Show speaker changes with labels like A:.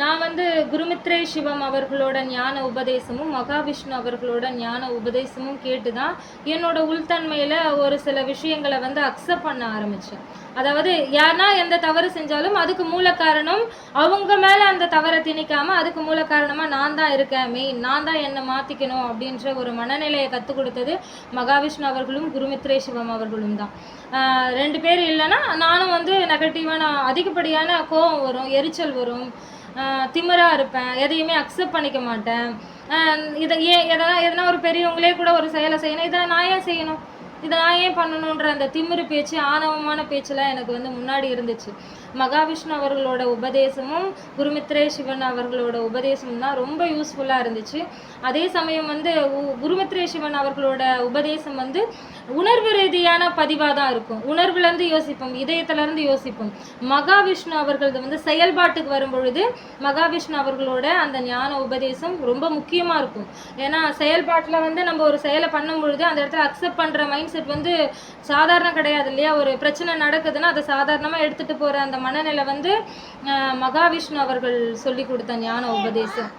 A: நான் வந்து குருமித்ரே சிவம் அவர்களோட ஞான உபதேசமும் மகாவிஷ்ணு அவர்களோட ஞான உபதேசமும் கேட்டு தான் என்னோட உள்தன்மையில் ஒரு சில விஷயங்களை வந்து அக்செப்ட் பண்ண ஆரம்பித்தேன் அதாவது யாருனா எந்த தவறு செஞ்சாலும் அதுக்கு மூல காரணம் அவங்க மேலே அந்த தவறை திணிக்காமல் அதுக்கு மூல காரணமாக நான் தான் இருக்கேன். மெயின் நான் தான் என்னை மாற்றிக்கணும் அப்படின்ற ஒரு மனநிலையை கற்றுக் கொடுத்தது மகாவிஷ்ணு அவர்களும் குருமித்ரே சிவம் அவர்களும் தான். ரெண்டு பேர் இல்லைன்னா நானும் வந்து நெகட்டிவான அதிகப்படியான கோபம் வரும் எரிச்சல் வரும். ஆஹ் திமிரா இருப்பேன் எதையுமே அக்செப்ட் பண்ணிக்க மாட்டேன். இதை ஏன் எதனா எதனா ஒரு பெரியவங்களே கூட ஒரு செயலை செய்யணும். இதை நான் ஏன் செய்யணும்? இதை நான் ஏன் பண்ணணுன்ற அந்த திமிரு பேச்சு ஆணவமான பேச்செல்லாம் எனக்கு வந்து முன்னாடி இருந்துச்சு. மகாவிஷ்ணு அவர்களோட உபதேசமும் குருமித்ரே சிவன் அவர்களோட உபதேசமும் தான் ரொம்ப யூஸ்ஃபுல்லாக இருந்துச்சு. அதே சமயம் வந்து உ- குருமித்ரே சிவன் அவர்களோட உபதேசம் வந்து உணர்வு ரீதியான பதிவாக தான் இருக்கும். உணர்வுலேருந்து யோசிப்போம் இதயத்திலேருந்து யோசிப்போம். மகாவிஷ்ணு அவர்களது வந்து செயல்பாட்டுக்கு வரும் பொழுது மகாவிஷ்ணு அவர்களோட அந்த ஞான உபதேசம் ரொம்ப முக்கியமாக இருக்கும். ஏன்னா செயல்பாட்டில் வந்து நம்ம ஒரு செயலை பண்ணும் பொழுது அந்த இடத்துல அக்செப்ட் பண்ணுற மைண்ட் செட் வந்து சாதாரணம் கிடையாது இல்லையா? ஒரு பிரச்சனை நடக்குதுன்னா அதை சாதாரணமாக எடுத்துகிட்டு போகிற அந்த மனநிலை வந்து மகாவிஷ்ணு அவர்கள் சொல்லி கொடுத்த ஞான உபதேசம்.